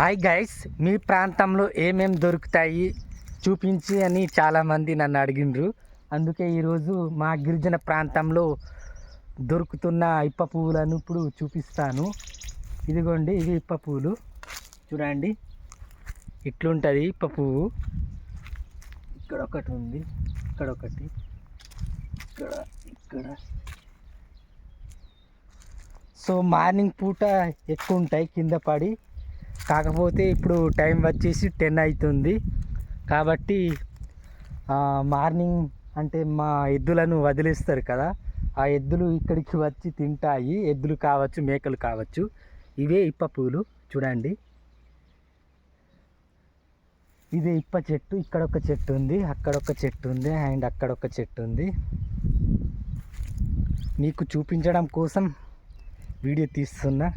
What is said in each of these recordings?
Hi guys మీ ప్రాంతంలో ఏమేం దొరుకుతాయి? చూపించి అని చాలామంది నన్ను అడిగిండ్రు. అందుకే ఈరోజు మా గిరిజన ప్రాంతంలో దొరుకుతున్న ఇప్ప పువ్వులను ఇప్పుడు చూపిస్తాను. ఇదిగోండి ఇవి ఇప్ప పువ్వులు. చూడండి ఇట్లుంటుంది ఇప్ప పువ్వు. ఇక్కడ ఒకటి ఉంది ఇక్కడ ఒకటి ఇక్కడ ఇక్కడ. సో మార్నింగ్ పూట ఎక్కువ ఉంటాయి కింద పడి కాకపోతే ఇప్పుడు టైం వచ్చేసి టెన్ అవుతుంది కాబట్టి మార్నింగ్ అంటే మా ఎద్దులను వదిలేస్తారు కదా. ఆ ఎద్దులు ఇక్కడికి వచ్చి తింటాయి. ఎద్దులు కావచ్చు మేకలు కావచ్చు. ఇవే ఇప్ప పూలు. చూడండి. ఇదే ఇప్ప చెట్టు. ఇక్కడ ఒక చెట్టు ఉంది అక్కడ ఒక చెట్టు ఉంది అండ్ అక్కడ ఒక చెట్టు ఉంది. మీకు చూపించడం కోసం వీడియో తీస్తున్నా.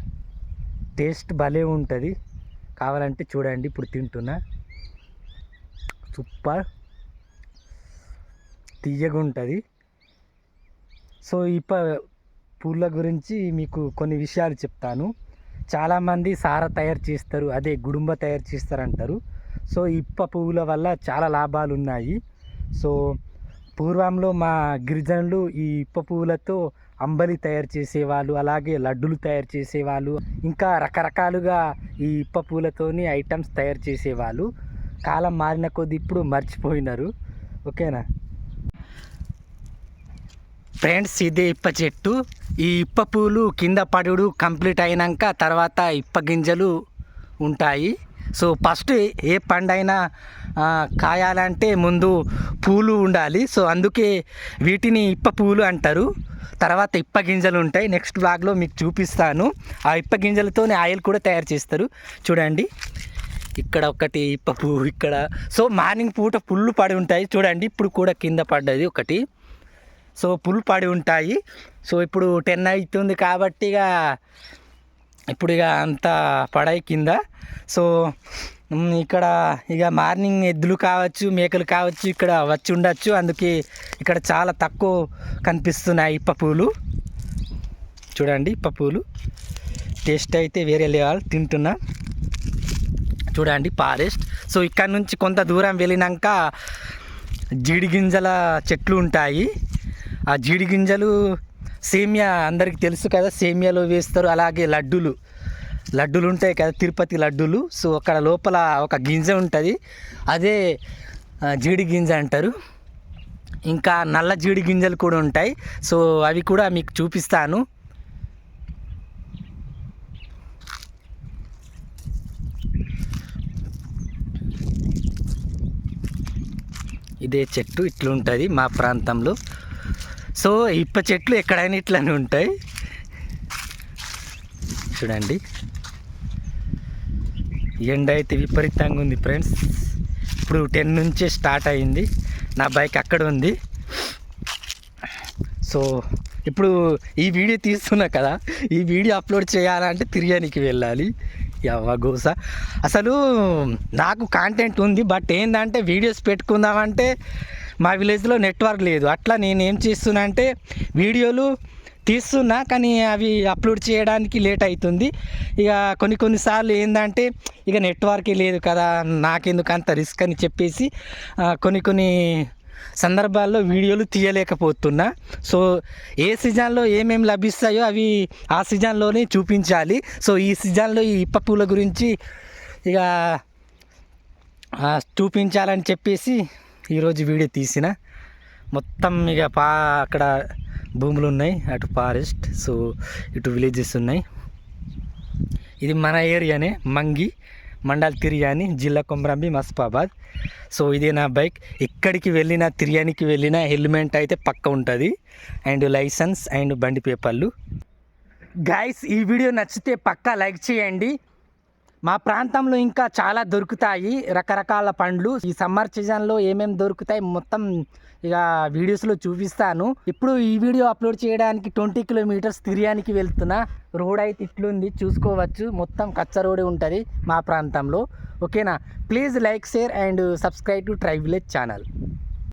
టేస్ట్ భలే ఉంటుంది. కావాలంటే చూడండి ఇప్పుడు తింటున్నా. సూపర్. తీయగా ఉంటుంది. సో ఇప్ప పూల గురించి మీకు కొన్ని విషయాలు చెప్తాను. చాలామంది సార తయారు చేస్తారు అదే గుడుంబ తయారు చేస్తారు అంటారు సో ఇప్ప పువ్వుల వల్ల చాలా లాభాలు ఉన్నాయి. సో పూర్వంలో మా గిరిజనులు ఈ ఇప్ప పువ్వులతో అంబలి తయారు చేసేవాళ్ళు అలాగే లడ్డులు తయారు చేసేవాళ్ళు ఇంకా రకరకాలుగా ఈ ఇప్ప పూలతోని ఐటమ్స్ తయారు చేసేవాళ్ళు. కాలం మారిన కొద్ది ఇప్పుడు మర్చిపోయినారు. ఓకేనా? ఫ్రెండ్స్ ఇదే ఇప్ప చెట్టు. ఈ ఇప్ప పూలు కింద పడుడు కంప్లీట్ అయినాక తర్వాత ఇప్ప గింజలు ఉంటాయి. సో ఫస్ట్ ఏ పండైనా కాయాలంటే ముందు పూలు ఉండాలి. సో అందుకే వీటిని ఇప్ప పూలు అంటారు. తర్వాత ఇప్ప గింజలు ఉంటాయి. నెక్స్ట్ బ్లాగ్లో మీకు చూపిస్తాను. ఆ ఇప్ప గింజలతోనే ఆయిల్ కూడా తయారు చేస్తారు. చూడండి. ఇక్కడ ఒకటి ఇప్ప పువ్వు ఇక్కడ. సో మార్నింగ్ పూట పుల్లు పడి ఉంటాయి. చూడండి ఇప్పుడు కూడా కింద పడ్డది ఒకటి. సో పుల్ పడి ఉంటాయి. సో ఇప్పుడు టెన్ అవుతుంది కాబట్టి ఇక ఇప్పుడు ఇక అంత పడాయి కింద. సో ఇక్కడ ఇక మార్నింగ్ ఎద్దులు కావచ్చు మేకలు కావచ్చు ఇక్కడ వచ్చి ఉండొచ్చు. అందుకే ఇక్కడ చాలా తక్కువ కనిపిస్తున్నాయి ఇప్ప పూలు. చూడండి ఇప్ప పూలు. టేస్ట్ అయితే వేరే లెవెల్ తింటున్నా. చూడండి ఫారెస్ట్. సో ఇక్కడ నుంచి కొంత దూరం వెళ్ళినాక జీడి గింజల చెట్లు ఉంటాయి. ఆ జీడి గింజలు సేమియా అందరికి తెలుసు కదా సేమియాలో వేస్తారు అలాగే లడ్డులు. లడ్డులు ఉంటాయి కదా తిరుపతి లడ్డులు. సో అక్కడ లోపల ఒక గింజ ఉంటుంది. అదే జీడి గింజ అంటారు. ఇంకా నల్ల జీడి గింజలు కూడా ఉంటాయి. సో అవి కూడా మీకు చూపిస్తాను. ఇదే చెట్టు ఇట్లుంటుంది మా ప్రాంతంలో. సో ఇప్ప చెట్లు ఎక్కడైనా ఇట్లానే ఉంటాయి. చూడండి. ఎండ అయితే విపరీతంగా ఉంది ఫ్రెండ్స్. ఇప్పుడు టెన్ నుంచే స్టార్ట్ అయింది. నా బైక్ అక్కడ ఉంది. సో ఇప్పుడు ఈ వీడియో తీస్తున్నా కదా ఈ వీడియో అప్లోడ్ చేయాలంటే తిరియానికి వెళ్ళాలి. యవ్వ గోస. అసలు నాకు కాంటెంట్ ఉంది బట్ ఏంటంటే వీడియోస్ పెట్టుకుందామంటే మా విలేజ్లో నెట్వర్క్ లేదు. అట్లా నేను ఏం చేస్తున్నా అంటే వీడియోలు తీస్తున్నా కానీ అవి అప్లోడ్ చేయడానికి లేట్ అవుతుంది ఇక కొన్ని కొన్నిసార్లు ఏంటంటే ఇక నెట్వర్కే లేదు కదా నాకెందుకు అంత రిస్క్ అని చెప్పేసి కొన్ని కొన్ని సందర్భాల్లో వీడియోలు తీయలేకపోతున్నా. సో ఏ సీజన్లో ఏమేమి లభిస్తాయో అవి ఆ సీజన్లోనే చూపించాలి. సో ఈ సీజన్లో ఈ ఇప్ప పూల గురించి ఇక చూపించాలని చెప్పేసి ఈరోజు వీడియో తీసిన. మొత్తం ఇక పా అక్కడ భూములు ఉన్నాయి. అటు ఫారెస్ట్ సో ఇటు విలేజెస్ ఉన్నాయి. ఇది మన ఏరియానే. మంగి మండల్ తిరియాని జిల్లా కొమరంబి మస్పాబాద్. సో ఇదే నా బైక్. ఎక్కడికి వెళ్ళినా తిరియానికి వెళ్ళినా హెల్మెట్ అయితే పక్క ఉంటుంది. అండ్ లైసెన్స్ అండ్ బండి పేపర్లు. గైస్ ఈ వీడియో నచ్చితే పక్కా లైక్ చేయండి. మా ప్రాంతంలో ఇంకా చాలా దొరుకుతాయి రకరకాల పండ్లు. ఈ సమ్మర్ సీజన్లో ఏమేమి దొరుకుతాయి మొత్తం ఇక వీడియోస్లో చూపిస్తాను. ఇప్పుడు ఈ వీడియో అప్లోడ్ చేయడానికి ట్వంటీ కిలోమీటర్స్ తిరియానికి వెళ్తున్నా. రోడ్ అయితే ఇట్లుంది చూసుకోవచ్చు. మొత్తం కచ్చ రోడ్ ఉంటుంది మా ప్రాంతంలో. ఓకేనా? Please like share and subscribe to try village channel.